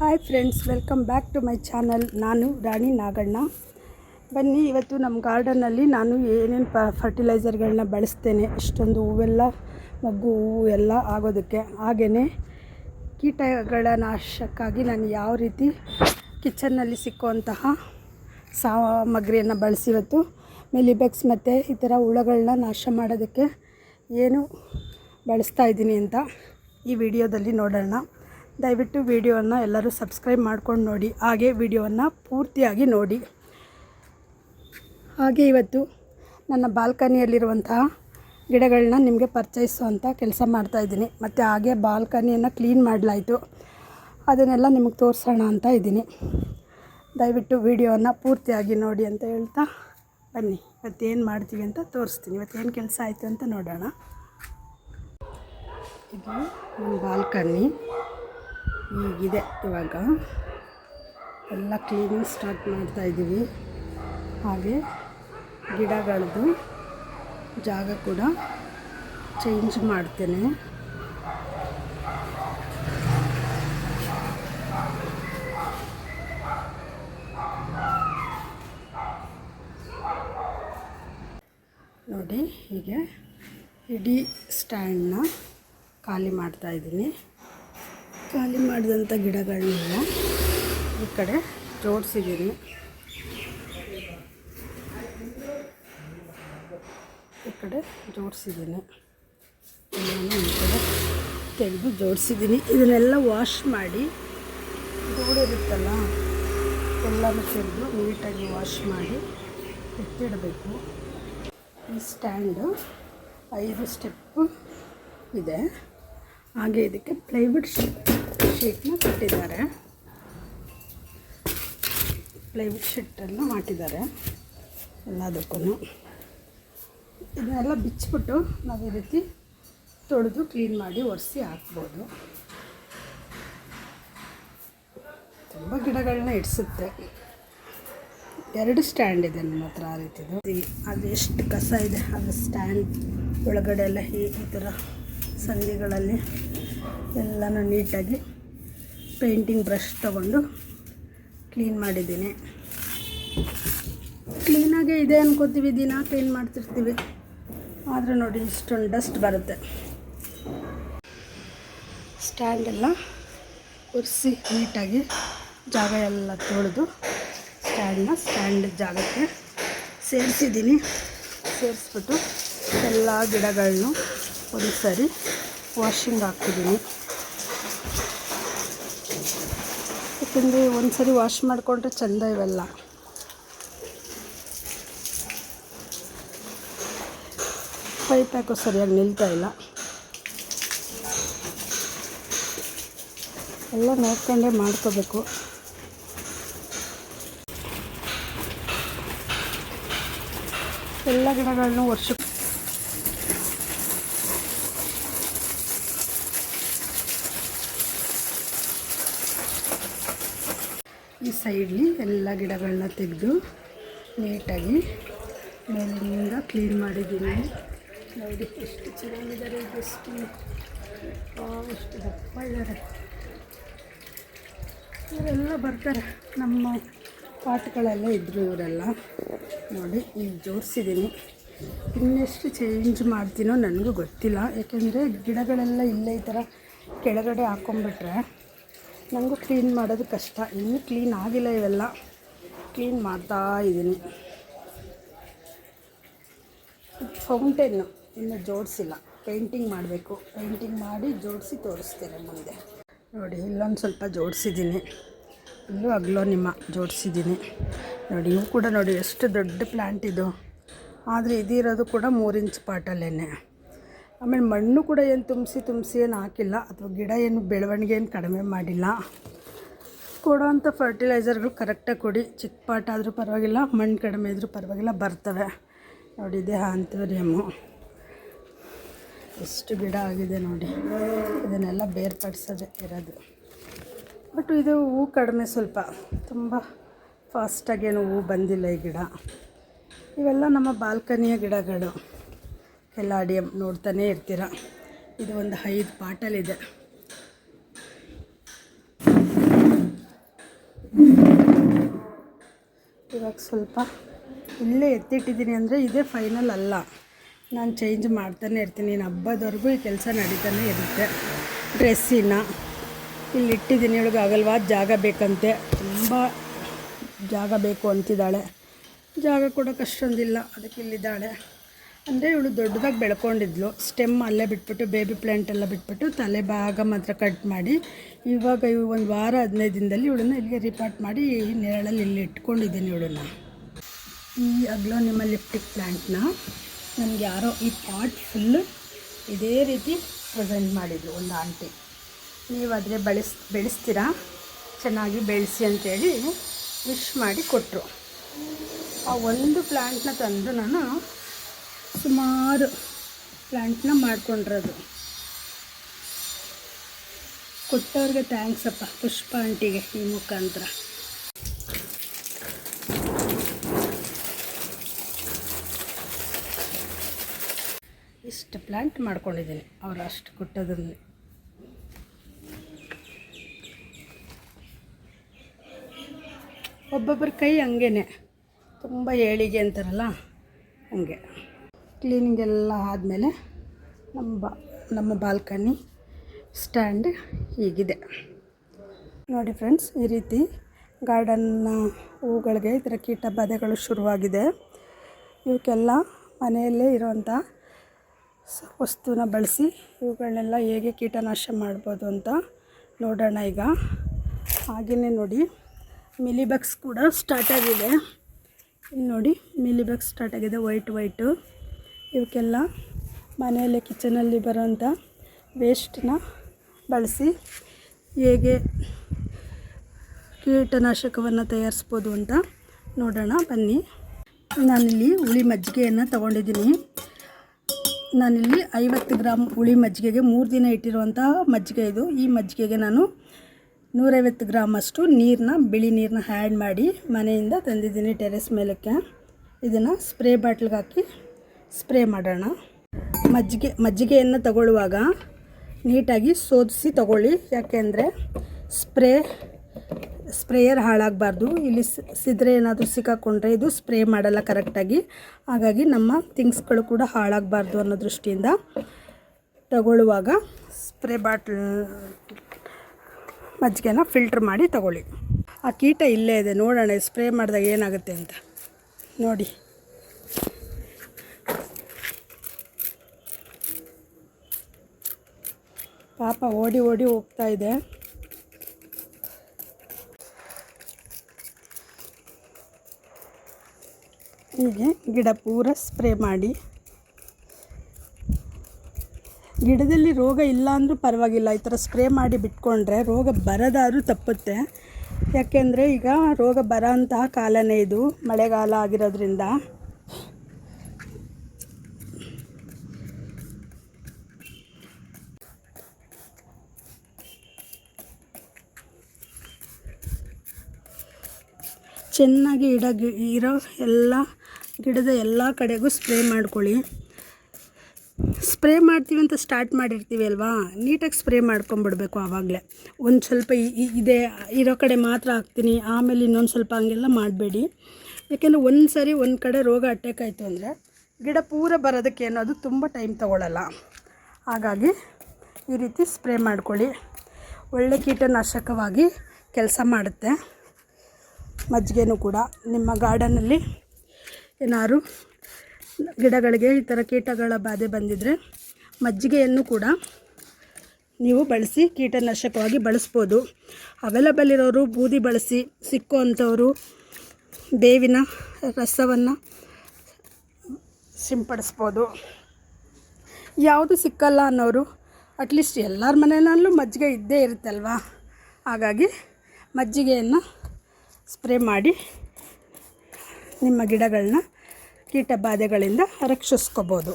Hi friends welcome back to my channel ನಾನು ರಾಣಿ ನಾಗಣ್ಣ. ಬನ್ನಿ, ಇವತ್ತು ನಮ್ಮ ಗಾರ್ಡನ್ನಲ್ಲಿ ನಾನು ಏನೇನು ಪ ಫರ್ಟಿಲೈಸರ್ಗಳನ್ನ ಬಳಸ್ತೇನೆ, ಇಷ್ಟೊಂದು ಹೂವೆಲ್ಲ, ಮಗ್ಗು, ಹೂವು ಎಲ್ಲ ಆಗೋದಕ್ಕೆ. ಹಾಗೆಯೇ ಕೀಟಗಳ ನಾಶಕ್ಕಾಗಿ ನಾನು ಯಾವ ರೀತಿ ಕಿಚನ್ನಲ್ಲಿ ಸಿಕ್ಕುವಂತಹ ಸಾಮಗ್ರಿಯನ್ನು ಬಳಸಿ ಇವತ್ತು ಮೆಲಿಬೆಕ್ಸ್ ಮತ್ತು ಈ ಥರ ಹುಳಗಳನ್ನ ನಾಶ ಮಾಡೋದಕ್ಕೆ ಏನು ಬಳಸ್ತಾ ಇದ್ದೀನಿ ಅಂತ ಈ ವಿಡಿಯೋದಲ್ಲಿ ನೋಡೋಣ. ದಯವಿಟ್ಟು ವಿಡಿಯೋವನ್ನು ಎಲ್ಲರೂ ಸಬ್ಸ್ಕ್ರೈಬ್ ಮಾಡ್ಕೊಂಡು ನೋಡಿ, ಹಾಗೆ ವಿಡಿಯೋವನ್ನು ಪೂರ್ತಿಯಾಗಿ ನೋಡಿ. ಹಾಗೆ ಇವತ್ತು ನನ್ನ ಬಾಲ್ಕನಿಯಲ್ಲಿರುವಂತಹ ಗಿಡಗಳನ್ನ ನಿಮಗೆ ಪರಿಚಯಿಸುವಂಥ ಕೆಲಸ ಮಾಡ್ತಾಯಿದ್ದೀನಿ ಮತ್ತು ಹಾಗೆ ಬಾಲ್ಕನಿಯನ್ನು ಕ್ಲೀನ್ ಮಾಡಲಾಯಿತು. ಅದನ್ನೆಲ್ಲ ನಿಮಗೆ ತೋರಿಸೋಣ ಅಂತ ಇದ್ದೀನಿ. ದಯವಿಟ್ಟು ವಿಡಿಯೋವನ್ನು ಪೂರ್ತಿಯಾಗಿ ನೋಡಿ ಅಂತ ಹೇಳ್ತಾ ಬನ್ನಿ. ಇವತ್ತೇನು ಮಾಡ್ತೀವಿ ಅಂತ ತೋರಿಸ್ತೀನಿ. ಇವತ್ತೇನು ಕೆಲಸ ಆಯಿತು ಅಂತ ನೋಡೋಣ. ಇದು ನಮ್ಮ ಬಾಲ್ಕನಿ. ಹೀಗಿದೆ ಇವಾಗ. ಎಲ್ಲ ಕ್ಲೀನಿಂಗ್ ಸ್ಟಾರ್ಟ್ ಮಾಡ್ತಾಯಿದ್ದೀವಿ ಹಾಗೆ ಗಿಡಗಳದ್ದು ಜಾಗ ಕೂಡ ಚೇಂಜ್ ಮಾಡ್ತೇನೆ. ನೋಡಿ, ಹೀಗೆ ಇಡೀ ಸ್ಟ್ಯಾಂಡನ್ನ ಖಾಲಿ ಮಾಡ್ತಾ ಇದ್ದೀನಿ ಖಾಲಿ ಮಾಡಿದಂಥ ಗಿಡಗಳನ್ನೆಲ್ಲ ಈ ಕಡೆ ಜೋಡಿಸಿದ್ದೀನಿ. ಈ ಕಡೆ ಜೋಡಿಸಿದ್ದೀನಿ. ಈ ಕಡೆ ತೆಗೆದು ಜೋಡಿಸಿದ್ದೀನಿ. ಇದನ್ನೆಲ್ಲ ವಾಶ್ ಮಾಡಿ ಧೂಳಿರುತ್ತಲ್ಲ, ಎಲ್ಲನೂ ತೆಗೆದು ನೀಟಾಗಿ ವಾಶ್ ಮಾಡಿ ಎತ್ತಿಡಬೇಕು ಈ ಸ್ಟ್ಯಾಂಡು ಐದು ಸ್ಟೆಪ್ಪು ಇದೆ. ಹಾಗೆ ಇದಕ್ಕೆ ಪ್ಲೈವುಡ್ ಶೀಟ್ ಶೀಟ್ನ ಕೊಟ್ಟಿದ್ದಾರೆ. ಪ್ಲೈವುಡ್ ಶೀಟನ್ನು ಮಾಡಿದ್ದಾರೆ ಎಲ್ಲದಕ್ಕೂ ಇದನ್ನೆಲ್ಲ ಬಿಚ್ಚಿಬಿಟ್ಟು ನಾವು ಈ ರೀತಿ ತೊಳೆದು ಕ್ಲೀನ್ ಮಾಡಿ ಒರೆಸಿ ಹಾಕ್ಬೋದು. ತುಂಬ ಗಿಡಗಳನ್ನ ಇಡಿಸುತ್ತೆ. ಎರಡು ಸ್ಟ್ಯಾಂಡ್ ಇದೆ ನಮ್ಮ ಹತ್ರ ಆ ರೀತಿದು. ಅದು ಎಷ್ಟು ಕಸ ಇದೆ, ಅದು ಸ್ಟ್ಯಾಂಡ್ ಒಳಗಡೆ ಎಲ್ಲ ಈ ಥರ ಸಂಧಿಗಳಲ್ಲಿ ಎಲ್ಲನೂ ನೀಟಾಗಿ ಪೇಂಟಿಂಗ್ ಬ್ರಷ್ ತಗೊಂಡು ಕ್ಲೀನ್ ಮಾಡಿದ್ದೀನಿ. ಕ್ಲೀನಾಗೇ ಇದೆ ಅನ್ಕೋತೀವಿ, ದಿನ ಕ್ಲೀನ್ ಮಾಡ್ತಿರ್ತೀವಿ. ಆದರೆ ನೋಡಿ ಇಷ್ಟೊಂದು ಡಸ್ಟ್ ಬರುತ್ತೆ. ಸ್ಟ್ಯಾಂಡೆಲ್ಲ ಒರೆಸಿ ನೀಟಾಗಿ ಜಾಗ ಎಲ್ಲ ತೊಳೆದು ಸ್ಟ್ಯಾಂಡನ್ನ ಸ್ಟ್ಯಾಂಡ್ ಜಾಗಕ್ಕೆ ಸೇರಿಸಿದ್ದೀನಿ. ಸೇರಿಸ್ಬಿಟ್ಟು ಎಲ್ಲ ಗಿಡಗಳನ್ನೂ ಒಂದು ಸರಿ ವಾಷಿಂಗ್ ಹಾಕ್ತಿದ್ದೀನಿ. ಯಾಕೆಂದರೆ ಒಂದು ಸರಿ ವಾಶ್ ಮಾಡಿಕೊಂಡ್ರೆ ಚೆಂದ ಇವೆಲ್ಲ. ಪೈಪ್ ಹಾಕೋ ಸರಿಯಾಗಿ ನಿಲ್ತಾ ಇಲ್ಲ. ಎಲ್ಲ ನೋಡ್ಕೊಂಡೇ ಮಾಡ್ಕೋಬೇಕು. ಎಲ್ಲ ಗಿಡಗಳನ್ನು ವರ್ಷ ಸೈಡ್ಲಿ ಎಲ್ಲ ಗಿಡಗಳನ್ನ ತೆಗೆದು ನೀಟಾಗಿ ಮೇಲಿನಿಂದ ಕ್ಲೀನ್ ಮಾಡಿದ್ದೀನಿ. ನೋಡಿ, ಎಷ್ಟು ಚೆನ್ನಾಗಿದ್ದಾರೆ ಎಷ್ಟು ಎಷ್ಟು ದಪ್ಪ ಇದ್ದಾರೆ. ಇವರೆಲ್ಲ ಬರ್ತಾರೆ. ನಮ್ಮ ಪಾಟ್ಗಳೆಲ್ಲ ಇದ್ದರು ಇವರೆಲ್ಲ. ನೋಡಿ, ಈಗ ಜೋಡಿಸಿದ್ದೀನಿ ಇನ್ನೆಷ್ಟು ಚೇಂಜ್ ಮಾಡ್ತೀನೋ ನನಗೂ ಗೊತ್ತಿಲ್ಲ. ಯಾಕೆಂದರೆ ಗಿಡಗಳೆಲ್ಲ ಇಲ್ಲೇ ಈ ಥರ ಕೆಳಗಡೆ ಹಾಕ್ಕೊಂಬಿಟ್ರೆ ನನಗೂ ಕ್ಲೀನ್ ಮಾಡೋದು ಕಷ್ಟ. ಇನ್ನೂ ಕ್ಲೀನ್ ಆಗಿಲ್ಲ ಇವೆಲ್ಲ. ಕ್ಲೀನ್ ಮಾಡ್ತಾ ಇದ್ದೀನಿ. ಫೌಂಟೇನು ಇನ್ನೂ ಜೋಡಿಸಿಲ್ಲ. ಪೇಂಟಿಂಗ್ ಮಾಡಬೇಕು. ಪೇಂಟಿಂಗ್ ಮಾಡಿ ಜೋಡಿಸಿ ತೋರಿಸ್ತೇನೆ ಮುಂದೆ. ನೋಡಿ, ಇಲ್ಲೊಂದು ಸ್ವಲ್ಪ ಜೋಡಿಸಿದ್ದೀನಿ. ಇಲ್ಲೂ ಅಗ್ಲೋ ನಿಮ್ಮ ಜೋಡಿಸಿದ್ದೀನಿ. ನೋಡಿ, ಇವು ಕೂಡ ನೋಡಿ, ಎಷ್ಟು ದೊಡ್ಡ ಪ್ಲ್ಯಾಂಟ್ ಇದು. ಆದರೆ ಇದಿರೋದು ಕೂಡ ಮೂರು ಇಂಚ್ ಪಾಟಲ್ಲೇ ಆಮೇಲೆ ಮಣ್ಣು ಕೂಡ ಏನು ತುಂಬಿಸಿ ತುಂಬಿಸಿ ಏನು ಹಾಕಿಲ್ಲ. ಅಥವಾ ಗಿಡ ಏನು ಬೆಳವಣಿಗೆ ಏನು ಕಡಿಮೆ ಮಾಡಿಲ್ಲ. ಕೊಡೋವಂಥ ಫರ್ಟಿಲೈಸರ್ಗಳು ಕರೆಕ್ಟಾಗಿ ಕೊಡಿ. ಚಿಕ್ಕ ಪಾಟ್ ಆದರೂ ಪರವಾಗಿಲ್ಲ, ಮಣ್ಣು ಕಡಿಮೆ ಇದ್ದರೂ ಪರವಾಗಿಲ್ಲ, ಬರ್ತವೆ. ನೋಡಿ ಇದೆ ಆಂಥೋರಿಯಮ್ಮು ಎಷ್ಟು ಗಿಡ ಆಗಿದೆ ನೋಡಿ. ಇದನ್ನೆಲ್ಲ ಬೇರ್ಪಡಿಸೋದೆ ಇರೋದು. ಬಟ್ ಇದು ಹೂ ಕಡಿಮೆ ಸ್ವಲ್ಪ. ತುಂಬ ಫಾಸ್ಟಾಗೇನು ಹೂ ಬಂದಿಲ್ಲ ಈ ಗಿಡ. ಇವೆಲ್ಲ ನಮ್ಮ ಬಾಲ್ಕನಿಯ ಗಿಡಗಳು. ಕೆಲಾಡಿಯಂ ನೋಡ್ತಾನೆ ಇರ್ತೀರ. ಇದು ಒಂದು ಐದು ಪಾಟಲಿದೆ. ಇವಾಗ ಸ್ವಲ್ಪ ಇಲ್ಲೇ ಎತ್ತಿಟ್ಟಿದ್ದೀನಿ ಅಂದರೆ ಇದೇ ಫೈನಲ್ ಅಲ್ಲ. ನಾನು ಚೇಂಜ್ ಮಾಡ್ತಾನೆ ಇರ್ತೀನಿ. ಇನ್ನು ಹಬ್ಬದವರೆಗೂ ಈ ಕೆಲಸ ನಡೀತಾನೆ ಇರುತ್ತೆ. ಡ್ರೆಸ್ಸಿನ ಇಲ್ಲಿ ಇಟ್ಟಿದ್ದೀನಿ. ಇವಳಿಗೆ ಅಗಲವಾದ ಜಾಗ ಬೇಕಂತೆ. ತುಂಬ ಜಾಗ ಬೇಕು ಅಂತಿದ್ದಾಳೆ. ಜಾಗ ಕೊಡೋಕೆ ಅಷ್ಟೊಂದಿಲ್ಲ ಅದಕ್ಕೆ ಇಲ್ಲಿದ್ದಾಳೆ. ಅಂದರೆ ಇವಳು ದೊಡ್ಡದಾಗಿ ಬೆಳ್ಕೊಂಡಿದ್ಲು. ಸ್ಟೆಮ್ ಅಲ್ಲೇ ಬಿಟ್ಬಿಟ್ಟು ಬೇಬಿ ಪ್ಲ್ಯಾಂಟ್ ಎಲ್ಲ ಬಿಟ್ಬಿಟ್ಟು ತಲೆ ಭಾಗ ಮಾತ್ರ ಕಟ್ ಮಾಡಿ ಇವಾಗ ಇವು ಒಂದು ವಾರ ಹದಿನೈದು ದಿನದಲ್ಲಿ ಇವಳನ್ನ ಇಲ್ಲಿಗೆ ರಿಪಾರ್ಟ್ ಮಾಡಿ ನೆರಳಲ್ಲಿ ಇಲ್ಲಿ ಇಟ್ಕೊಂಡಿದ್ದೀನಿ ಇವಳನ್ನ. ಈ ಅಗ್ಲೋನಿಮ ಲಿಪ್ಟಿಕ್ ಪ್ಲ್ಯಾಂಟ್ನ ನನಗೆ ಯಾರೋ ಈ ಪಾಟ್ ಫುಲ್ಲು ಇದೇ ರೀತಿ ಪ್ರೆಸೆಂಟ್ ಮಾಡಿದ್ರು ಒಂದು ಆಂಟಿ. ನೀವು ನೀವಾದರೆ ಬೆಳೆಸ್, ಬೆಳೆಸ್ತೀರಾ? ಚೆನ್ನಾಗಿ ಬೆಳೆಸಿ ಅಂತೇಳಿ ವಿಶ್ ಮಾಡಿ ಕೊಟ್ಟರು ಆ ಒಂದು ಪ್ಲ್ಯಾಂಟ್ನ ತಂದು ನಾನು ಸುಮಾರು ಪ್ಲ್ಯಾಂಟ್ನ ಮಾಡ್ಕೊಂಡಿರೋದು. ಕೊಟ್ಟವ್ರಿಗೆ ಥ್ಯಾಂಕ್ಸ್ ಅಪ್ಪ, ಪುಷ್ಪ ಆಂಟಿಗೆ ಈ ಮುಖಾಂತರ. ಇಷ್ಟು ಪ್ಲ್ಯಾಂಟ್ ಮಾಡ್ಕೊಂಡಿದ್ದೀನಿ, ಅವರು ಅಷ್ಟು ಕೊಟ್ಟದನ್ನು. ಒಬ್ಬೊಬ್ಬರ ಕೈ ಹಂಗೇನೆ, ತುಂಬ ಏಳಿಗೆ ಅಂತಾರಲ್ಲ, ಹಂಗೆ. ಕ್ಲೀನಿಂಗ್ ಎಲ್ಲ ಆದಮೇಲೆ ನಮ್ಮ ಬಾ, ನಮ್ಮ ಬಾಲ್ಕನಿ ಸ್ಟ್ಯಾಂಡ್ ಹೀಗಿದೆ. ನೋಡಿ ಫ್ರೆಂಡ್ಸ್ ಈ ರೀತಿ ಗಾರ್ಡನ್ನ ಹೂಗಳಿಗೆ ಥರ ಕೀಟ ಬಾಧೆಗಳು ಶುರುವಾಗಿದೆ. ಇವಕ್ಕೆಲ್ಲ ಮನೆಯಲ್ಲೇ ಇರೋವಂಥ ವಸ್ತುನ ಬಳಸಿ ಇವುಗಳನ್ನೆಲ್ಲ ಹೇಗೆ ಕೀಟನಾಶ ಮಾಡ್ಬೋದು ಅಂತ ನೋಡೋಣ ಈಗ. ಹಾಗೆಯೇ ನೋಡಿ ಮಿಲಿಬಗ್ಸ್ ಕೂಡ ಸ್ಟಾರ್ಟ್ ಆಗಿದೆ. ಇಲ್ಲಿ ನೋಡಿ ಮಿಲಿಬಗ್ಸ್ ಸ್ಟಾರ್ಟ್ ಆಗಿದೆ ವೈಟ್ ವೈಟು ಇವಕ್ಕೆಲ್ಲ ಮನೆಯಲ್ಲೇ ಕಿಚನಲ್ಲಿ ಬರೋಂಥ ವೇಸ್ಟನ್ನ ಬಳಸಿ ಹೇಗೆ ಕೀಟನಾಶಕವನ್ನು ತಯಾರಿಸ್ಬೋದು ಅಂತ ನೋಡೋಣ, ಬನ್ನಿ. ನಾನಿಲ್ಲಿ ಹುಳಿ ಮಜ್ಜಿಗೆಯನ್ನು ತೊಗೊಂಡಿದ್ದೀನಿ. ನಾನಿಲ್ಲಿ ಐವತ್ತು ಗ್ರಾಮ್ ಹುಳಿ ಮಜ್ಜಿಗೆಗೆ ಮೂರು ದಿನ ಇಟ್ಟಿರುವಂಥ ಮಜ್ಜಿಗೆ ಇದು. ಈ ಮಜ್ಜಿಗೆಗೆ ನಾನು ನೂರೈವತ್ತು ಗ್ರಾಮಷ್ಟು ನೀರನ್ನ, ಬಿಳಿ ನೀರನ್ನ ಹ್ಯಾಡ್ ಮಾಡಿ ಮನೆಯಿಂದ ತಂದಿದ್ದೀನಿ ಟೆರೆಸ್ ಮೇಲಕ್ಕೆ. ಇದನ್ನು ಸ್ಪ್ರೇ ಬಾಟ್ಲಿಗೆ ಹಾಕಿ ಸ್ಪ್ರೇ ಮಾಡೋಣ. ಮಜ್ಜಿಗೆ, ಮಜ್ಜಿಗೆಯನ್ನು ತಗೊಳ್ಳುವಾಗ ನೀಟಾಗಿ ಸೋದಿಸಿ ತಗೊಳ್ಳಿ. ಯಾಕೆಂದರೆ ಸ್ಪ್ರೇ, ಸ್ಪ್ರೇಯರ್ ಹಾಳಾಗಬಾರ್ದು. ಇಲ್ಲಿ ಸಿದ್ರೆ ಏನಾದರೂ ಸಿಕ್ಕಾಕೊಂಡ್ರೆ ಇದು ಸ್ಪ್ರೇ ಮಾಡಲ್ಲ ಕರೆಕ್ಟಾಗಿ. ಹಾಗಾಗಿ ನಮ್ಮ ಥಿಂಗ್ಸ್ಗಳು ಕೂಡ ಹಾಳಾಗಬಾರ್ದು ಅನ್ನೋ ದೃಷ್ಟಿಯಿಂದ ತಗೊಳ್ಳುವಾಗ ಸ್ಪ್ರೇ ಬಾಟ್ಲ್ ಮಜ್ಜಿಗೆನ ಫಿಲ್ಟ್ರ್ ಮಾಡಿ ತಗೊಳ್ಳಿ. ಆ ಕೀಟ ಇಲ್ಲೇ ಇದೆ. ನೋಡೋಣ, ಸ್ಪ್ರೇ ಮಾಡಿದಾಗ ಏನಾಗುತ್ತೆ ಅಂತ. ನೋಡಿ. ಪಾಪ ಓಡಿ ಓಡಿ ಹೋಗ್ತಾ ಇದೆ. ಹೀಗೆ ಗಿಡ ಪೂರ ಸ್ಪ್ರೇ ಮಾಡಿ. ಗಿಡದಲ್ಲಿ ರೋಗ ಇಲ್ಲ ಅಂದರೂ ಪರವಾಗಿಲ್ಲ, ಈ ಥರ ಸ್ಪ್ರೇ ಮಾಡಿ ಬಿಟ್ಕೊಂಡ್ರೆ ರೋಗ ಬರದಾದರೂ ತಪ್ಪುತ್ತೆ. ಯಾಕೆಂದರೆ ಈಗ ರೋಗ ಬರೋ ಅಂತಹ ಕಾಲನೇ ಇದು ಮಳೆಗಾಲ ಆಗಿರೋದ್ರಿಂದ. ಚೆನ್ನಾಗಿ ಇಡ ಇರೋ ಎಲ್ಲ ಗಿಡದ ಎಲ್ಲ ಕಡೆಗೂ ಸ್ಪ್ರೇ ಮಾಡ್ಕೊಳ್ಳಿ. ಸ್ಪ್ರೇ ಮಾಡ್ತೀವಿ ಅಂತ ಸ್ಟಾರ್ಟ್ ಮಾಡಿರ್ತೀವಿ ಅಲ್ವಾ? ನೀಟಾಗಿ ಸ್ಪ್ರೇ ಮಾಡ್ಕೊಂಬಿಡ್ಬೇಕು ಆವಾಗಲೇ. ಒಂದು ಸ್ವಲ್ಪ ಇದೆ, ಇರೋ ಕಡೆ ಮಾತ್ರ ಹಾಕ್ತೀನಿ. ಆಮೇಲೆ ಇನ್ನೊಂದು ಸ್ವಲ್ಪ ಹಂಗೆಲ್ಲ ಮಾಡಬೇಡಿ. ಯಾಕೆಂದರೆ ಒಂದು ಸರಿ ಒಂದು ಕಡೆ ರೋಗ ಅಟ್ಯಾಕ್ ಆಯಿತು ಅಂದರೆ ಗಿಡ ಪೂರ ಬರೋದಕ್ಕೆ ಅದು ತುಂಬ ಟೈಮ್ ತೊಗೊಳ್ಳಲ್ಲ ಹಾಗಾಗಿ ಈ ರೀತಿ ಸ್ಪ್ರೇ ಮಾಡ್ಕೊಳ್ಳಿ. ಒಳ್ಳೆ ಕೀಟನಾಶಕವಾಗಿ ಕೆಲಸ ಮಾಡುತ್ತೆ. ಮಜ್ಜಿಗೆನೂ ಕೂಡ ನಿಮ್ಮ ಗಾರ್ಡನಲ್ಲಿ ಏನಾದ್ರು ಗಿಡಗಳಿಗೆ ಈ ಥರ ಕೀಟಗಳ ಬಾಧೆ ಬಂದಿದ್ದರೆ ಮಜ್ಜಿಗೆಯನ್ನು ಕೂಡ ನೀವು ಬಳಸಿ ಕೀಟನಾಶಕವಾಗಿ ಬಳಸ್ಬೋದು. ಅವೈಲಬಲ್ ಇರೋರು ಬೂದಿ ಬಳಸಿ ಸಿಕ್ಕೋ ಅಂಥವರು ಬೇವಿನ ರಸವನ್ನು ಸಿಂಪಡಿಸ್ಬೋದು. ಯಾವುದು ಸಿಕ್ಕಲ್ಲ ಅನ್ನೋರು ಅಟ್ಲೀಸ್ಟ್ ಎಲ್ಲರ ಮನೆಯಲ್ಲೂ ಮಜ್ಜಿಗೆ ಇದ್ದೇ ಇರುತ್ತಲ್ವಾ? ಹಾಗಾಗಿ ಮಜ್ಜಿಗೆಯನ್ನು ಸ್ಪ್ರೇ ಮಾಡಿ ನಿಮ್ಮ ಗಿಡಗಳನ್ನ ಕೀಟ ಬಾಧೆಗಳಿಂದ ರಕ್ಷಿಸ್ಕೋಬೋದು.